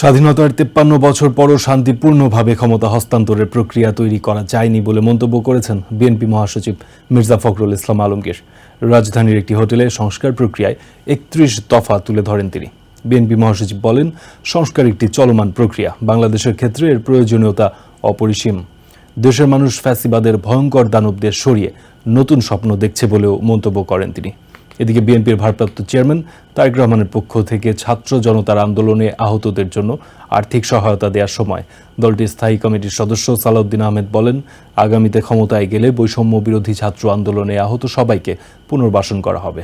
স্বাধীনতার তেপ্পান্ন বছর পরও শান্তিপূর্ণভাবে ক্ষমতা হস্তান্তরের প্রক্রিয়া তৈরি করা যায়নি বলে মন্তব্য করেছেন বিএনপি মহাসচিব মির্জা ফখরুল ইসলাম আলমগীর। রাজধানীর একটি হোটেলে সংস্কার প্রক্রিয়ায় একত্রিশ দফা তুলে ধরেন তিনি। বিএনপি মহাসচিব বলেন, সংস্কার একটি চলমান প্রক্রিয়া। বাংলাদেশের ক্ষেত্রে এর প্রয়োজনীয়তা অপরিসীম। দেশের মানুষ ফ্যাসিবাদের ভয়ঙ্কর দানবদের সরিয়ে নতুন স্বপ্ন দেখছে বলেও মন্তব্য করেন তিনি। এদিকে বিএনপির ভারপ্রাপ্ত চেয়ারম্যান তারেক রহমানের পক্ষ থেকে ছাত্র জনতার আন্দোলনে আহতদের জন্য আর্থিক সহায়তা দেওয়ার সময় দলটির স্থায়ী কমিটির সদস্য সালাউদ্দিন আহমেদ বলেন, আগামীতে ক্ষমতায় গেলে বৈষম্য বিরোধী ছাত্র আন্দোলনে আহত সবাইকে পুনর্বাসন করা হবে।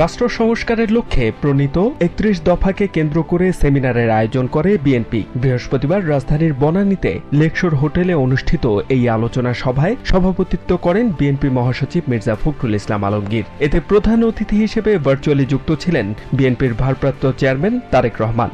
রাষ্ট্র সংস্কারের লক্ষ্যে প্রণীত একত্রিশ দফাকে কেন্দ্র করে সেমিনারের আয়োজন করে বিএনপি। বৃহস্পতিবার রাজধানীর বনানীতে লেকশোর হোটেলে অনুষ্ঠিত এই আলোচনা সভায় সভাপতিত্ব করেন বিএনপি মহাসচিব মির্জা ফখরুল ইসলাম আলমগীর। এতে প্রধান অতিথি হিসেবে ভার্চুয়ালি যুক্ত ছিলেন বিএনপির ভারপ্রাপ্ত চেয়ারম্যান তারেক রহমান।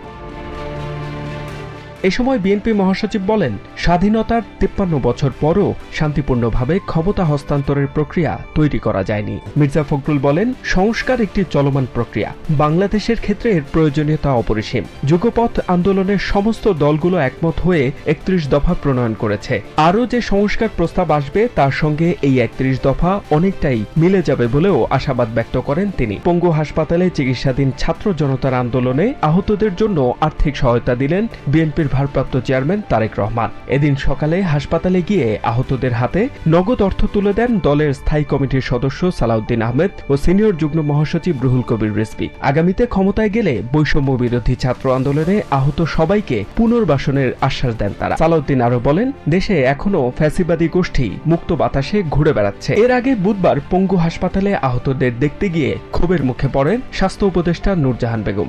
এ সময় বিএনপি মহাসচিব বলেন, স্বাধীনতার তিপ্পান্ন বছর পরও শান্তিপূর্ণভাবে ক্ষমতা হস্তান্তরের প্রক্রিয়া তৈরি করা যায়নি। মির্জা ফখরুল বলেন, সংস্কার একটি চলমান প্রক্রিয়া। বাংলাদেশের ক্ষেত্রে এর প্রয়োজনীয়তা অপরিসীম। যুগপথ আন্দোলনের সমস্ত দলগুলো একমত হয়ে একত্রিশ দফা প্রণয়ন করেছে। আরও যে সংস্কার প্রস্তাব আসবে, তার সঙ্গে এই একত্রিশ দফা অনেকটাই মিলে যাবে বলেও আশাবাদ ব্যক্ত করেন তিনি। পঙ্গু হাসপাতালে চিকিৎসাধীন ছাত্র জনতার আন্দোলনে আহতদের জন্য আর্থিক সহায়তা দিলেন বিএনপির ভারপ্রাপ্ত চেয়ারম্যান তারেক রহমান। এদিন সকালে হাসপাতালে গিয়ে আহতদের হাতে নগদ অর্থ তুলে দেন দলের স্থায়ী কমিটির সদস্য সালাউদ্দিন আহমেদ ও সিনিয়র যুগ্ম মহাসচিব রুহুল কবির রিজভী। আগামীতে ক্ষমতায় গেলে বৈষম্য বিরোধী ছাত্র আন্দোলনে আহত সবাইকে পুনর্বাসনের আশ্বাস দেন তারা। সালাউদ্দিন আরও বলেন, দেশে এখনও ফ্যাসিবাদী গোষ্ঠী মুক্ত বাতাসে ঘুরে বেড়াচ্ছে। এর আগে বুধবার পঙ্গু হাসপাতালে আহতদের দেখতে গিয়ে ক্ষোভের মুখে পড়েন স্বাস্থ্য উপদেষ্টা Nurjahan Begum.